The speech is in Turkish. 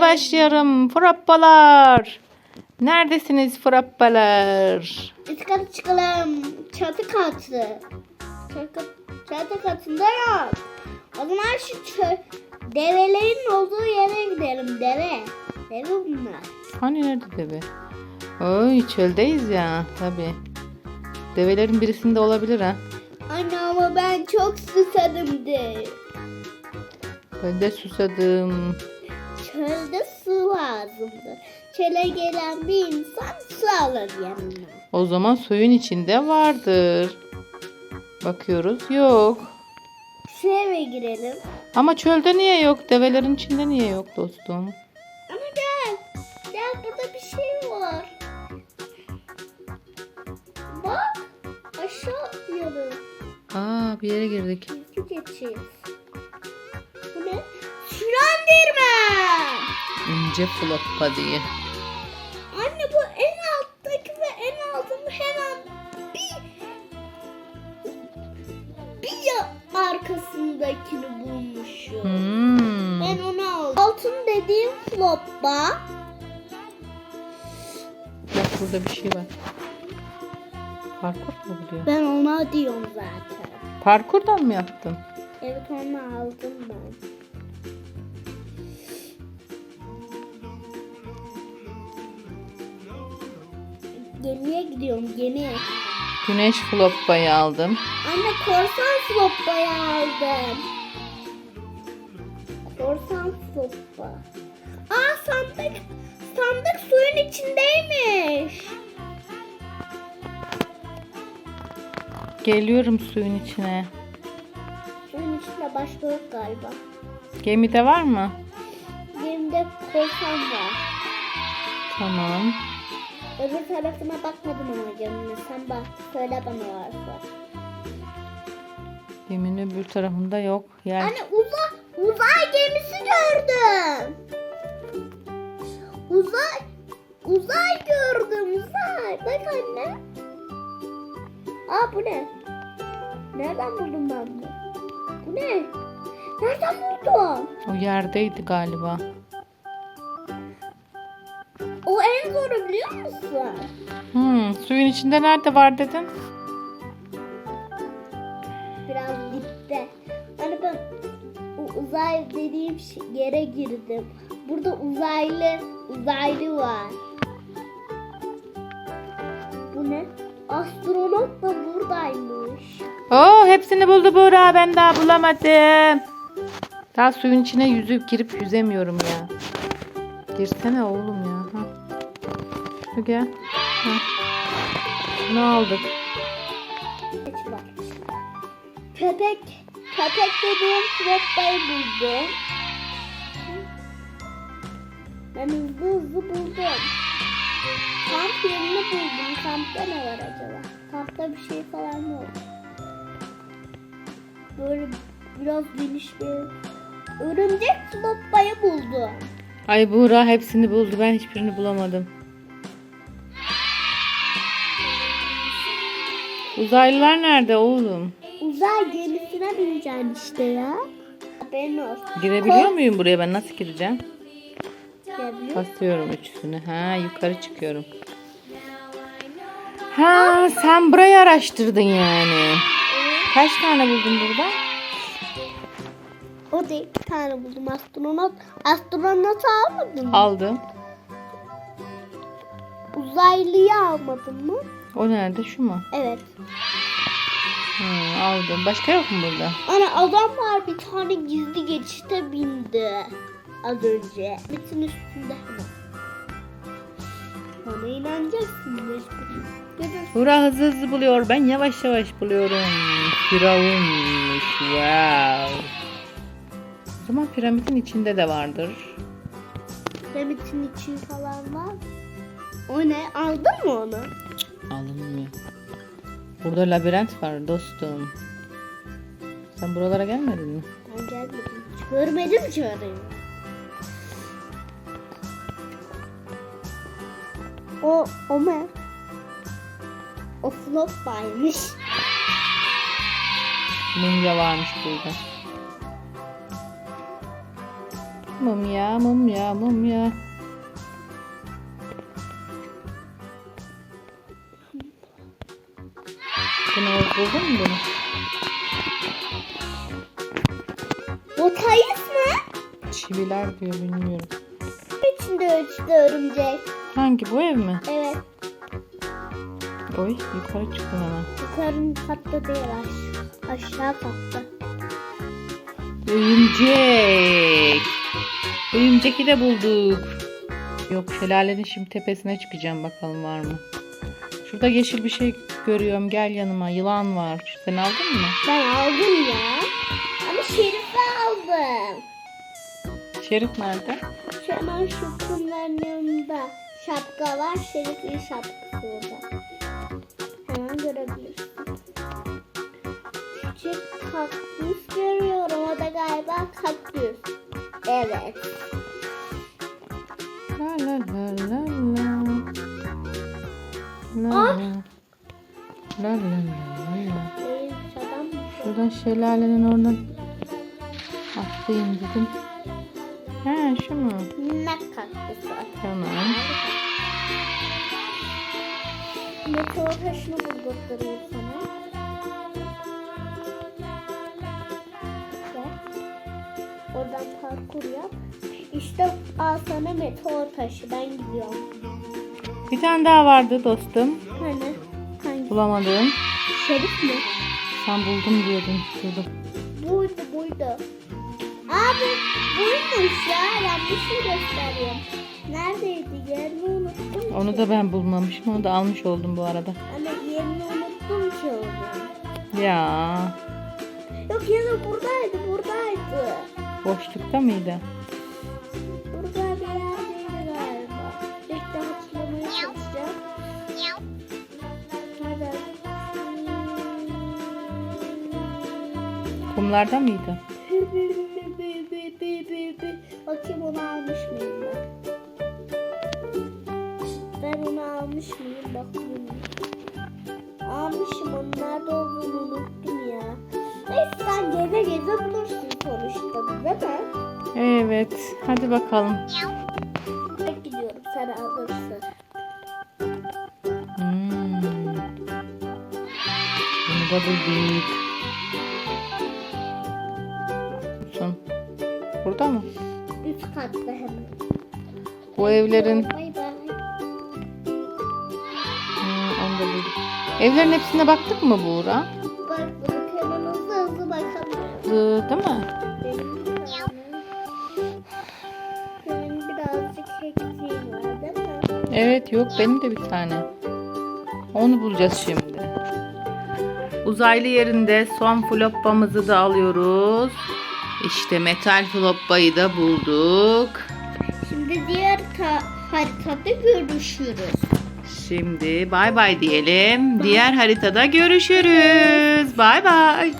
başlıyorum. Frappalar. Neredesiniz frappalar? Üst çıkalım. Çatı katı. Çatı, çatı katında yok. O zaman şu develerin olduğu yere gidelim. Deve. Deve bunlar. Hani nerede deve? Oy çöldeyiz ya tabi. Develerin birisinde olabilir ha. Anne ama ben çok susadım de. Ben de susadım. Çölde su lazımdı. Çöle gelen bir insan su alır yanına. O zaman suyun içinde vardır. Bakıyoruz yok. Şu eve girelim. Ama çölde niye yok? Develerin içinde niye yok dostum? Ama gel. Gel burada bir şey var. Bak. Aşağı atlayalım. Aa bir yere girdik. Gizli geçeceğiz. İnce floppa diye. Anne bu en alttaki ve en altın hemen bir bir ya- arkasındakini bulmuşum. Hmm. Ben onu aldım. Altın dediğim floppa. Bak burada bir şey var. Parkur mu bu diyor? Ben ona diyorum zaten. Parkurdan mı yaptın? Evet onu aldım ben. Gemiye gidiyorum gemi. Güneş floppayı aldım. Anne korsan floppayı aldım. Korsan floppa. Aa sandık. Sandık suyun içindeymiş. Geliyorum suyun içine. Suyun içinde başka yok galiba. Gemide var mı? Gemide korsan var. Tamam. Öbür tarafına bakmadım ama geminin. Sen bak. Söyle bana varsa. Geminin öbür tarafında yok. Yer. Anne uzay, uzay gemisi gördüm. Uzay, uzay gördüm uzay. Bak anne. Aa bu ne? Nereden buldum ben bunu? Bu ne? Nereden buldum? O yerdeydi galiba. Biliyor musun? Hmm, suyun içinde nerede var dedin? Biraz dipte. Hani ben uzay dediğim yere girdim. Burada uzaylı uzaylı var. Bu ne? Astronot da buradaymış. Oo, hepsini buldu Buğra. Ben daha bulamadım. Daha suyun içine yüzüp girip yüzemiyorum ya. Girsene oğlum ya. Ha. Gel. Ha. Ne aldık? Köpek, köpek dediğim sürekli buldum. Ben hızlı hızlı buldum. Kamp yerini buldum. Kampta ne var acaba? Kampta bir şey falan mı var? Böyle biraz geniş bir örümcek slopbayı buldum. Ay Buğra hepsini buldu. Ben hiçbirini bulamadım. Uzaylılar nerede oğlum? Uzay gemisine bineceksin işte ya. Haberin olsun. Girebiliyor muyum buraya? Ben nasıl gireceğim? Girebiliyor Basıyorum üçüsünü. Ha yukarı çıkıyorum. Ha sen burayı araştırdın yani. Kaç tane buldun burada? O da iki tane buldum astronot. Astronot almadın mı? Aldım. Uzaylıyı almadın mı? O nerede? Şu mu? Evet. Hı, aldım. Başka yok mu burada? Ana adam var bir tane gizli geçişte bindi. Az önce. Bütün üstünde hemen. Bana inanacaksın. Görürsün. Buğra hızlı hızlı buluyor. Ben yavaş yavaş buluyorum. Firavunmuş. Wow. O zaman piramidin içinde de vardır. Demetin içi falan var. O ne? Aldın mı onu? Alınmıyor. Burada labirent var dostum. Sen buralara gelmedin mi? Ben gelmedim. Görmedim ki orayı. O, o ne? O flop baymış. Ninja varmış burada. Mumya, mumya, mumya. Buldun mu bunu? Bu kayıs mı? Çiviler diyor bilmiyorum. İçinde ölçtü örümcek. Hangi bu ev mi? Evet. Oy yukarı çıktım hemen. Yukarı katta değil aş- aşağı katta. Örümcek. Örümceki de bulduk. Yok şelalenin şimdi tepesine çıkacağım bakalım var mı? Şurada yeşil bir şey görüyorum. Gel yanıma. Yılan var. Sen aldın mı? Ben aldım ya. Ama Şerif'i aldım. Şerif nerede? Şu hemen şu kumların yanında şapka var. Şerif'in şapkası orada. Hemen görebilirsin. Küçük kaktüs görüyorum. O da galiba kaktüs. Evet. La la la la la. La la. La la la la. Şuradan şelalenin oradan atlayayım dedim. Ha şu mu? Minnak kaktüsü. Tamam. Meteor taşını buldurtturayım sana. Oradan parkur yap. İşte al sana meteor taşı. Ben gidiyorum. Bir tane daha vardı dostum. Hani? Bulamadım. Şerif mi? Sen buldum diyordun. Buldum. Buydu buydu. Abi buymuş ya. Yanlış mı gösteriyorum? Neredeydi? Yerini unuttum ki. Onu da ben bulmamışım. Onu da almış oldum bu arada. Ama yerini unuttum ki onu. Ya. Yok ya da buradaydı buradaydı. Boşlukta mıydı? Kumlarda mıydı? Bakayım onu almış mıyım ben? Ben onu almış mıyım? Bakayım. Almışım onun nerede olduğunu unuttum ya. Neyse sen geze geze bulursun sonuçta değil mi? Evet. Hadi bakalım. Ben gidiyorum sen alırsın. Hmm. Bunu da bulduk. Burada mı? Üst katta hemen. Bu evlerin Bay bay. Hmm. Evlerin hepsine baktık mı Buğra? Bak bak hemen hızlı hızlı bakalım. Ee, Değil mi? Benim bir tane. Senin birazcık eksiğin var değil mi? Evet yok benim de bir tane. Onu bulacağız şimdi. Uzaylı yerinde son floppamızı da alıyoruz. İşte metal floppayı da bulduk. Şimdi diğer ta- haritada görüşürüz. Şimdi bay bay diyelim. Diğer haritada görüşürüz. Bay bay.